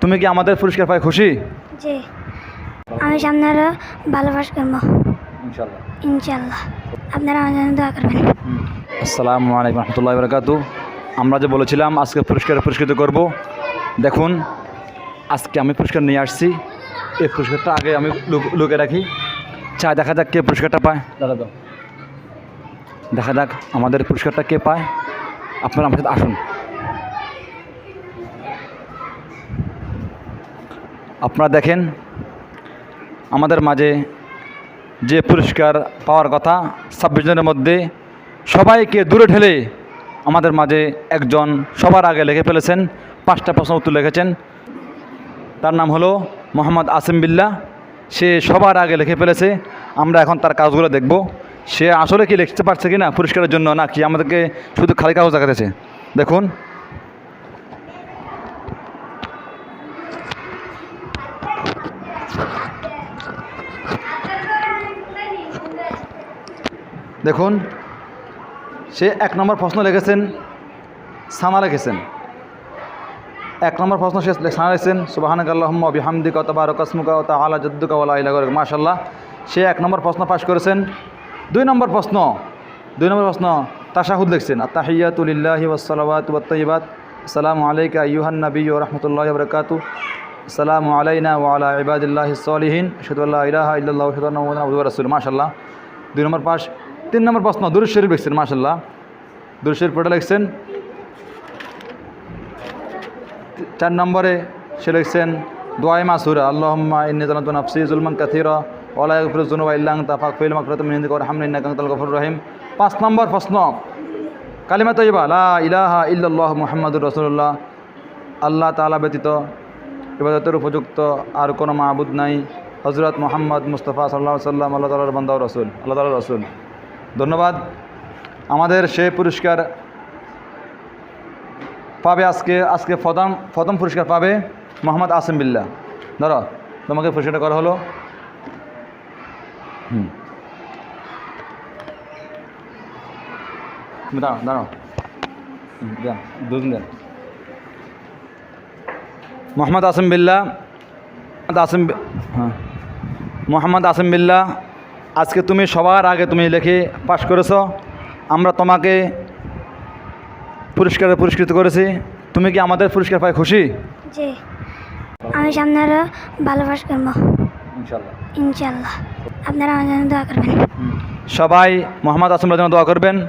তুমি কি আমাদের পুরস্কার পাই খুশি? জি। আমি সামনে আরও ভালোবাসা করব। ইনশাল্লাহ ইনশাল্লাহ আপনারা আমার জন্য দোয়া করবেন। আসসালামু আলাইকুম রহমতুল্লাহ বরকাতু আমরা যে বলেছিলাম আজকে পুরস্কার পুরস্কৃত করব দেখুন আজকে আমি পুরস্কার নিয়ে আসছি। এই পুরস্কারটা আগে আমি লুক- রাখি। চাই দেখা যাক কে পুরস্কারটা পায়। দাদা দাও। দেখা যাক আমাদের পুরস্কারটা কে পায়। আপনারা আমার সাথে আসুন। আপনারা দেখেন, আমাদের মাঝে যে পুরস্কার পাওয়ার কথা, ছাব্বিশ জনের মধ্যে সবাইকে দূরে ঠেলে আমাদের মাঝে একজন সবার আগে লিখে ফেলেছেন, পাঁচটা প্রশ্ন উত্তর লিখেছেন। তার নাম হলো মোহাম্মদ আসিম বিল্লাহ। সে সবার আগে লিখে ফেলেছে, আমরা এখন তার কাজগুলো দেখব। সে আসলে কি লিখতে পারছে কি না পুরস্কারের জন্য না কি আমাদেরকে শুধু খালি কাগজ দেখাতেছে? দেখুন। দেখুন, সে এক নম্বর প্রশ্ন লিখেছেন, সানা লিখেছেন। এক নম্বর প্রশ্ন সে সানা লিখেছেন সুবাহানক আল্লাহম্মা বিহামদি কত বার কসমুকা তা আলা জদ্দুকা মাশাল্লাহ সে এক নম্বর প্রশ্ন পাশ করেছেন। দুই নম্বর প্রশ্ন, দুই নম্বর প্রশ্ন, তাশাহুদ লিখছেন আত্তাহিয়াতুলিল্লাহি ওয়াসসালাওয়াত ওয়াত্তাইবাত আসসালামু আলাইকা আইয়ুহান নবী ওয়া রাহমাতুল্লাহি ওয়া আসসালামু আলাইনা ওয়া আলা ইবাদিল্লাহি সলিহিন। আশহাদু আল্লা ইলাহা ইল্লাল্লাহু ওয়া রাসূলুহু। মাশাআল্লাহ, দুই নম্বর পাশ। তিন নম্বর প্রশ্ন, দুরুদ শরীফ লিখছেন মাশাল্লাহ দুরুদ শরীফ পড়ে লিখছেন? চার নম্বরে সে লিখছেন, দোয়াই মাসুরা, আল্লাহম্মা ইন্নি নাফসি জুলমান কাথিরা গফুরুর রহিম। পাঁচ নম্বর প্রশ্ন, কালিমা তৈবা লা ইলাহা ইল্লাল্লাহ মুহাম্মাদুর রাসূলুল্লাহ। আল্লাহ তাআলা ব্যতীত ইবাদতের উপযুক্ত আর কোনো মাহবুদ নাই। হজরত মোহাম্মদ মুস্তফা সাল্লাহ সাল্লাম আল্লাহ তালার বান্দা রসুল, আল্লাহ তালার রসুল। ধন্যবাদ। আমাদের সে পুরস্কার পাবে আজকে আজকে প্রথম প্রথম পুরস্কার পাবে মোহাম্মদ আসিম বিল্লাহ। ধরো, তোমাকে পুরস্কারটা করা হলো। হুম। দাঁড়াও দাঁড়াও। দুদিন দেন মোহাম্মদ আসিম মোহাম্মদ আসিম হ্যাঁ। মোহাম্মদ আসিম বিল্লাহ আজকে তুমি সবার আগে তুমি লেখে পাশ করেছ। আমরা তোমাকে পুরস্কারে পুরস্কৃত করেছি। তুমি কি আমাদের পুরস্কার পাই খুশি? জি। আমি সামনে আরও পাশ করব। ইনশাল্লাহ। ইনশাল্লাহ। আপনারা আমার জন্য দোয়া করবেন। সবাই মোহাম্মদ আসিমের জন্য দোয়া করবেন।